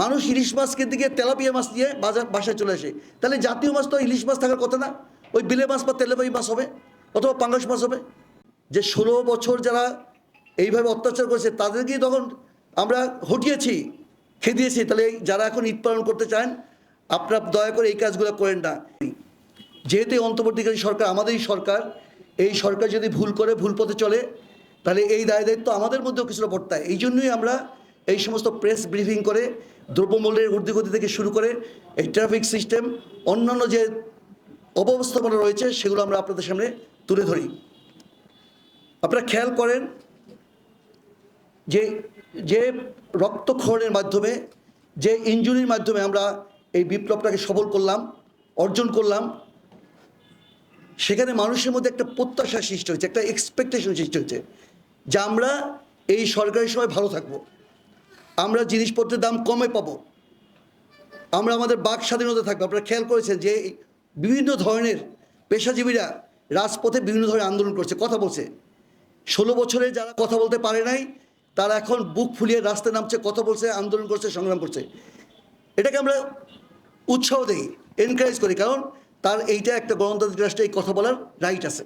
মানুষ ইলিশ মাছকে দিকে তেলাপিয়া মাছ দিয়ে বাজার বাসায় চলে আসে। তাহলে জাতীয় মাছ তো ইলিশ মাছ থাকার কথা না। ওই বিলে মাছ বা তেলাপিয়া মাছ হবে, অথবা পাঙ্গাস মাছ হবে। যে ষোলো বছর যারা এইভাবে অত্যাচার করেছে, তাদেরকেই তখন আমরা হটিয়েছি, খেদিয়েছি। তাহলে যারা এখন ঈদ পালন করতে চান, আপনারা দয়া করে এই কাজগুলো করেন না। যেহেতু অন্তর্বর্তীকালীন সরকার, আমাদেরই সরকার, এই সরকার যদি ভুল করে ভুল পথে চলে, তাহলে এই দায় দায়িত্ব আমাদের মধ্যেও কিছুটা বর্তায়। এই জন্যই আমরা এই সমস্ত প্রেস ব্রিফিং করে, দ্রব্যমূল্যের ঊর্ধ্বগতি থেকে শুরু করে এই ট্রাফিক সিস্টেম অন্যান্য যে অব্যবস্থাপনা রয়েছে, সেগুলো আমরা আপনাদের সামনে তুলে ধরি। আপনারা খেয়াল করেন যে যে রক্তক্ষরণের মাধ্যমে, যে ইঞ্জুরির মাধ্যমে আমরা এই বিপ্লবটাকে সফল করলাম, অর্জন করলাম, সেখানে মানুষের মধ্যে একটা প্রত্যাশা সৃষ্টি হয়েছে, একটা এক্সপেকটেশন সৃষ্টি হয়েছে যে আমরা এই সরকারের সময় ভালো থাকব। আমরা জিনিসপত্রের দাম কমে পাবো। আমরা আমাদের বাক স্বাধীনতা থাকব। আপনারা খেয়াল করেছেন যে বিভিন্ন ধরনের পেশাজীবীরা রাজপথে বিভিন্ন ধরনের আন্দোলন করছে, কথা বলছে। ষোলো বছরে যারা কথা বলতে পারে নাই, তারা এখন বুক ফুলিয়ে রাস্তায় নামছে, কথা বলছে, আন্দোলন করছে, সংগ্রাম করছে। এটাকে আমরা উৎসাহ দিই এনকারেজ করি, কারণ তার এইটা একটা গণতান্ত্রিক রাষ্ট্রে এই কথা বলার রাইট আছে।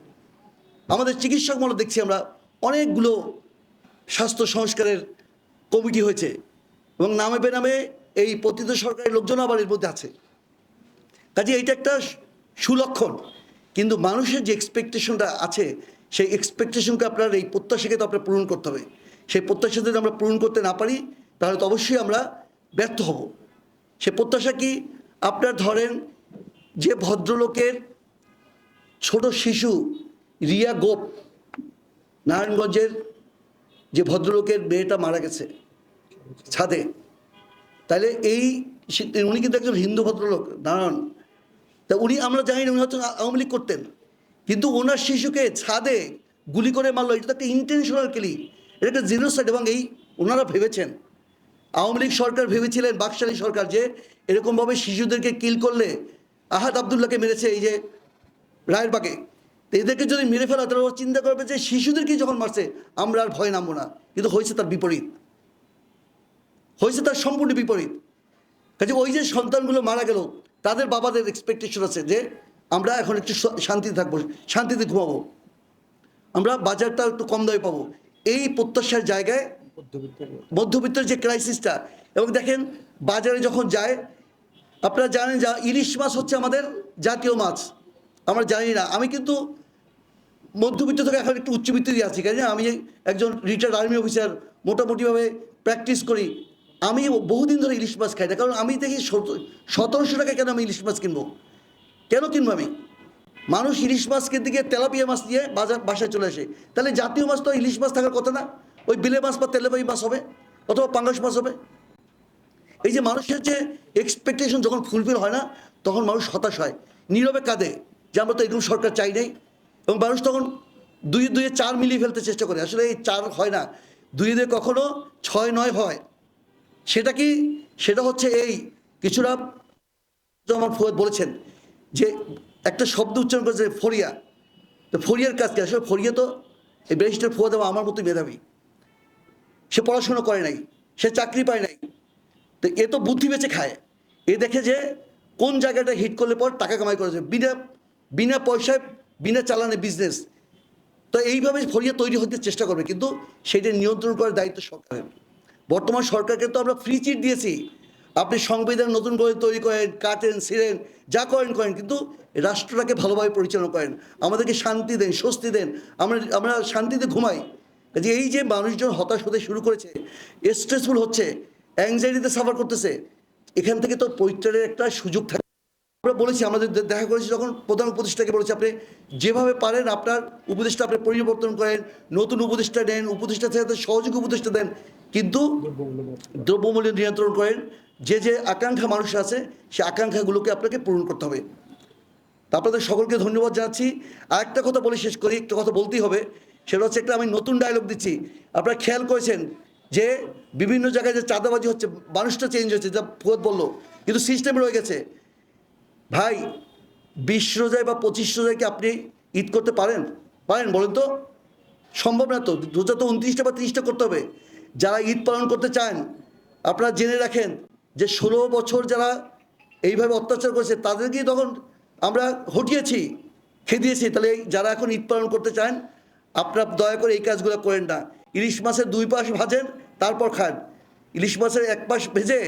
আমাদের চিকিৎসক মনে দেখছি আমরা অনেকগুলো স্বাস্থ্য সংস্কারের কমিটি হয়েছে। এবং নামে বেনামে এই পতিত সরকারের লোকজন আবার এর মধ্যে আছে। কাজে এইটা একটা সুলক্ষণ। কিন্তু মানুষের যে এক্সপেকটেশনটা আছে, সেই এক্সপেকটেশনকে আপনার এই প্রত্যাশাকে তো আপনার পূরণ করতে হবে। সেই প্রত্যাশা যদি আমরা পূরণ করতে না পারি, তাহলে তো অবশ্যই আমরা ব্যর্থ হব। সে প্রত্যাশা কি? আপনার ধরেন যে ভদ্রলোকের ছোট শিশু রিয়া গোপ, নারায়ণগঞ্জের যে ভদ্রলোকের মেয়েটা মারা গেছে ছাদে। তাহলে এই উনি কিন্তু একজন হিন্দু ভদ্রলোক দাঁড়ান তা উনি, আমরা জানি না, উনি হয়তো আওয়ামী লীগ করতেন। কিন্তু ওনার শিশুকে ছাদে গুলি করে মারলো, এটা তো একটা ইন্টেনশনাল কিলি এটা একটা জিনোসাইড এবং এই ওনারা ভেবেছেন, আওয়ামী লীগ সরকার ভেবেছিলেন, বাকশালী সরকার, যে এরকমভাবে শিশুদেরকে কিল করলে আহাদ আবদুল্লাহকে মেরেছে এই যে রায়েরবাগে তো এদেরকে যদি মেরে ফেলা ওরা চিন্তা করবে যে শিশুদেরকে যখন মারছে, আমরা আর ভয় নামবো না। কিন্তু হয়েছে তার বিপরীত। হয়েছে তার সম্পূর্ণ বিপরীত। কাজে ওই যে সন্তানগুলো মারা গেল, তাদের বাবাদের এক্সপেকটেশন আছে যে আমরা এখন একটু শান্তিতে থাকব, শান্তিতে ঘুমাবো। আমরা বাজারটা একটু কম দামে পাবো। এই প্রত্যাশার জায়গায় মধ্যবিত্তের যে ক্রাইসিসটা এবং দেখেন বাজারে যখন যায়, আপনারা জানেন যা ইলিশ মাছ হচ্ছে আমাদের জাতীয় মাছ। আমরা জানি না। আমি কিন্তু মধ্যবিত্ত থেকে এখন একটু উচ্চবিত্ত আছি। কেন আমি একজন রিটায়ার্ড আর্মি অফিসার মোটামুটিভাবে প্র্যাকটিস করি। আমি বহুদিন ধরে ইলিশ মাছ খাই না, কারণ আমি দেখি সত- সতেরোশো টাকা কেন আমি ইলিশ মাছ কিনবো? কেন কিনবো আমি? মানুষ ইলিশ মাছকে দিকে তেলাপিয়া মাছ দিয়ে বাজার বাসায় চলে আসে। তাহলে জাতীয় মাছ তো ইলিশ মাছ থাকার কথা না। ওই বিলে মাছ বা তেলাপিয়া মাছ হবে, অথবা পাঙ্গাস মাছ হবে। এই যে মানুষের যে এক্সপেকটেশন যখন ফুলফিল হয় না, তখন মানুষ হতাশ হয়, নীরবে কাঁদে যে আমরা তো এরকম সরকার চাই নাই। এবং মানুষ তখন দুই দুয়ে চার মিলিয়ে ফেলতে চেষ্টা করে। আসলে এই চার হয় না। দুই দুয়ে কখনো ছয়, নয় হয়। সেটা কি? সেটা হচ্ছে এই কিছুটা আমার ফুয়াদ বলেছেন যে একটা শব্দ উচ্চারণ করেছে ফরিয়া। তো ফরিয়ার কাজ কি? আসলে ফরিয়া তো এই ব্যারিস্টার ফুয়াদ আমার মতোই মেধাবী। সে পড়াশোনা করে নাই, সে চাকরি পায় নাই। তো এ তো বুদ্ধি বেঁচে খায়। এ দেখে যে কোন জায়গাটা হিট করলে পর টাকা কামাই করেছে। বিনা বিনা পয়সায়, বিনা চালানে বিজনেস তো এইভাবে ফরিয়া তৈরি হতে চেষ্টা করবে, কিন্তু সেটা নিয়ন্ত্রণ করার দায়িত্ব সরকারের। বর্তমান সরকারকে তো আমরা ফ্রি চিট দিয়েছি। আপনি সংবিধান নতুন করে তৈরি করেন, কাটেন ছিলেন যা করেন করেন, কিন্তু রাষ্ট্রটাকে ভালোভাবে পরিচালনা করেন। আমাদেরকে শান্তি দেন, স্বস্তি দেন। আমরা আমরা শান্তিতে ঘুমাই। যে এই যে মানুষজন হতাশ হতে শুরু করেছে স্ট্রেসফুল হচ্ছে অ্যাংজাইটিতে সাফার করতেছে, এখান থেকে তো পরিত্রাণের একটা সুযোগ থাকে। আমরা বলেছি, আমাদের দেখা করেছি যখন প্রধান উপদেষ্টাকে বলেছি, আপনি যেভাবে পারেন আপনার উপদেষ্টা আপনি পরিবর্তন করেন, নতুন উপদেষ্টা নেন, উপদেষ্টা থেকে সহযোগী উপদেষ্টা দেন, কিন্তু দ্রব্যমূল্য নিয়ন্ত্রণ করেন, যে যে আকাঙ্ক্ষা মানুষ আছে, সে আকাঙ্ক্ষাগুলোকে আপনাকে পূরণ করতে হবে। আপনাদের সকলকে ধন্যবাদ জানাচ্ছি। আর একটা কথা বলে শেষ করি, একটা কথা বলতেই হবে, সেটা হচ্ছে একটা আমি নতুন ডায়লগ দিচ্ছি। আপনারা খেয়াল করেছেন যে বিভিন্ন জায়গায় যে চাঁদাবাজি হচ্ছে, মানুষটা চেঞ্জ হচ্ছে যা ফুয়াদ বলল, কিন্তু সিস্টেম রয়ে গেছে। ভাই, বিশ রোজায় বা পঁচিশ রোজায় কি আপনি ঈদ করতে পারেন? পারেন, বলেন তো। সম্ভব না তো, রোজা তো উনত্রিশটা বা তিরিশটা করতে হবে। যারা ঈদ পালন করতে চান, আপনারা জেনে রাখেন যে ষোলো বছর যারা এইভাবে অত্যাচার করেছে, তাদেরকেই তখন আমরা হটিয়েছি, খেদিয়েছি। তাহলে যারা এখন ঈদ পালন করতে চান, আপনারা দয়া করে এই কাজগুলো করেন না। ইলিশ মাছের দুই পাশ ভাজেন, তারপর খান। ইলিশ মাছের এক পাশ ভেজে,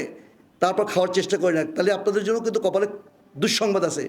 তারপর খাওয়ার চেষ্টা করেন। তাহলে আপনাদের জন্য কিন্তু কপালে দুঃসংবাদ আছে।